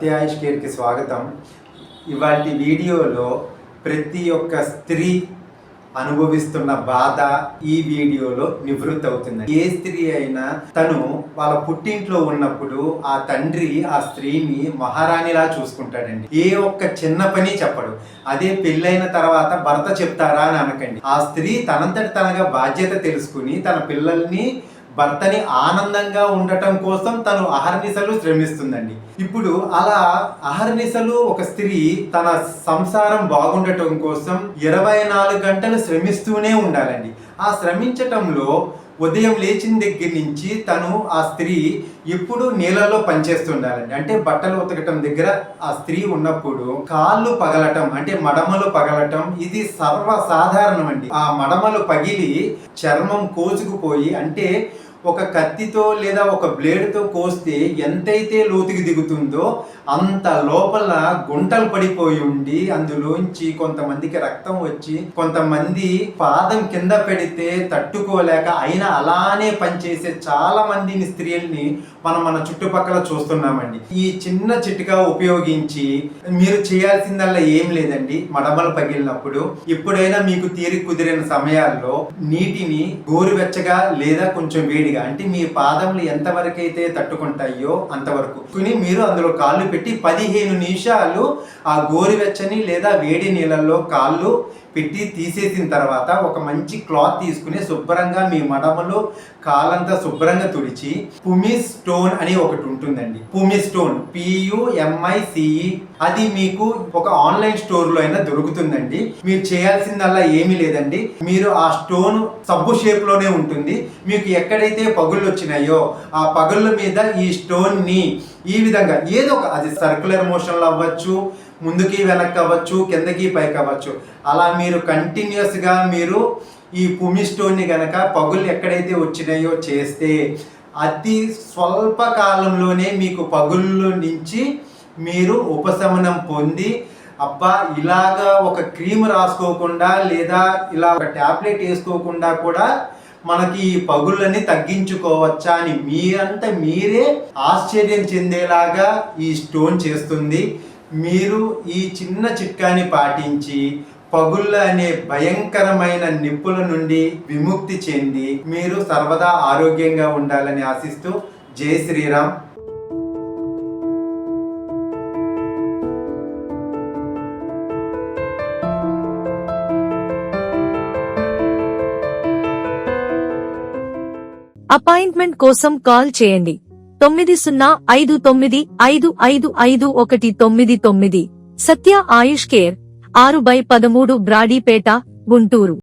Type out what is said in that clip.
సత్యాయుష్ కేర్కి స్వాగతం. ఇవాటి వీడియోలో ప్రతి ఒక్క స్త్రీ అనుభవిస్తున్న బాధ ఈ వీడియోలో నివృత్తి అవుతుంది ఏ స్త్రీ అయినా తను వాళ్ళ పుట్టింట్లో ఉన్నప్పుడు ఆ తండ్రి ఆ స్త్రీని మహారాణిలా చూసుకుంటాడండి. ఏ ఒక్క చిన్న పని చెప్పడు. అదే పెళ్ళైన తర్వాత భర్త చెప్తారా అని అనకండి. ఆ స్త్రీ తనంతటి తనగా బాధ్యత తెలుసుకుని తన పిల్లల్ని భర్తని ఆనందంగా ఉండటం కోసం తను అహర్నిశలు శ్రమిస్తుందండి. ఇప్పుడు అలా అహర్నిశలు ఒక స్త్రీ తన సంసారం బాగుండటం కోసం ఇరవై నాలుగు గంటలు శ్రమిస్తూనే ఉండాలండి. ఆ శ్రమించటంలో ఉదయం లేచిన దగ్గర నుంచి తను ఆ స్త్రీ ఎప్పుడు నీళ్ళలో పనిచేస్తుండాలండి. అంటే బట్టలు ఉతకటం దగ్గర ఆ స్త్రీ ఉన్నప్పుడు కాళ్ళు పగలటం అంటే మడమలు పగలటం ఇది సర్వసాధారణం అండి ఆ మడమలు పగిలి చర్మం కోసుకుపోయి అంటే ఒక కత్తితో లేదా ఒక బ్లేడ్తో కోస్తే ఎంతైతే లోతుకి దిగుతుందో అంత లోపల గుంటలు పడిపోయి ఉండి అందులోంచి కొంతమందికి రక్తం వచ్చి కొంతమంది పాదం కింద పెడితే తట్టుకోలేక అయినా అలానే పనిచేసే చాలా మందిని స్త్రీల్ని మనం మన చుట్టుపక్కల చూస్తున్నామండి. ఈ చిన్న చిట్కా ఉపయోగించి మీరు చేయాల్సిందల్లా ఏం లేదండి. మడమలు పగిలినప్పుడు ఎప్పుడైనా మీకు తీరి కుదిరిన సమయాల్లో నీటిని గోరువెచ్చగా లేదా కొంచెం వేడి వేడిగా అంటే మీ పాదములు ఎంతవరకు అయితే తట్టుకుంటాయో అంతవరకు. కొని మీరు అందులో కాళ్ళు పెట్టి పదిహేను నిమిషాలు ఆ గోరువెచ్చని లేదా వేడి నీళ్ళల్లో కాళ్ళు పెట్టి తీసేసిన తర్వాత ఒక మంచి క్లాత్ తీసుకుని శుభ్రంగా మీ మడమలు కాలంతా శుభ్రంగా తుడిచి పుమి స్టోన్ అని ఒకటి ఉంటుందండి. పుమి స్టోన్ పియుఎంఐసిఈ అది మీకు ఒక ఆన్లైన్ స్టోర్లో అయినా దొరుకుతుందండి. మీరు చేయాల్సిందల్లా ఏమీ లేదండి. మీరు ఆ స్టోన్ సబ్బు షేప్లోనే ఉంటుంది. మీకు ఎక్కడైతే పగుళ్ళు వచ్చినాయో ఆ పగుళ్ళ మీద ఈ స్టోన్ని ఈ విధంగా ఏదో ఒక అది సర్క్యులర్ మోషన్లో అవ్వచ్చు ముందుకి వెనక్కి అవ్వచ్చు కిందకి పైకి అవ్వచ్చు అలా మీరు కంటిన్యూస్గా మీరు ఈ భూమి స్టోన్ని కనుక పగులు ఎక్కడైతే వచ్చినాయో చేస్తే అతి స్వల్ప కాలంలోనే మీకు పగుళ్ళ నుంచి మీరు ఉపశమనం పొంది అబ్బా ఇలాగా ఒక క్రీమ్ రాసుకోకుండా లేదా ఇలా ఒక ట్యాబ్లెట్ వేసుకోకుండా కూడా మనకి ఈ పగుళ్ళని తగ్గించుకోవచ్చా అని మీరంతా మీరే ఆశ్చర్యం చెందేలాగా ఈ స్టోన్ చేస్తుంది. మీరు ఈ చిన్న చిట్కాని పాటించి పగుళ్ళ అనే భయంకరమైన నిప్పుల నుండి విముక్తి చెంది మీరు సర్వదా ఆరోగ్యంగా ఉండాలని ఆశిస్తూ జై శ్రీరామ్. అపాయింట్మెంట్ కోసం కాల్ చేయండి. తొమ్మిది సున్నా ఐదు తొమ్మిది ఐదు ఐదు ఐదు ఒకటి తొమ్మిది తొమ్మిది. సత్య ఆయుష్ కేర్ ఆరు బై పదమూడు బ్రాడీపేట గుంటూరు.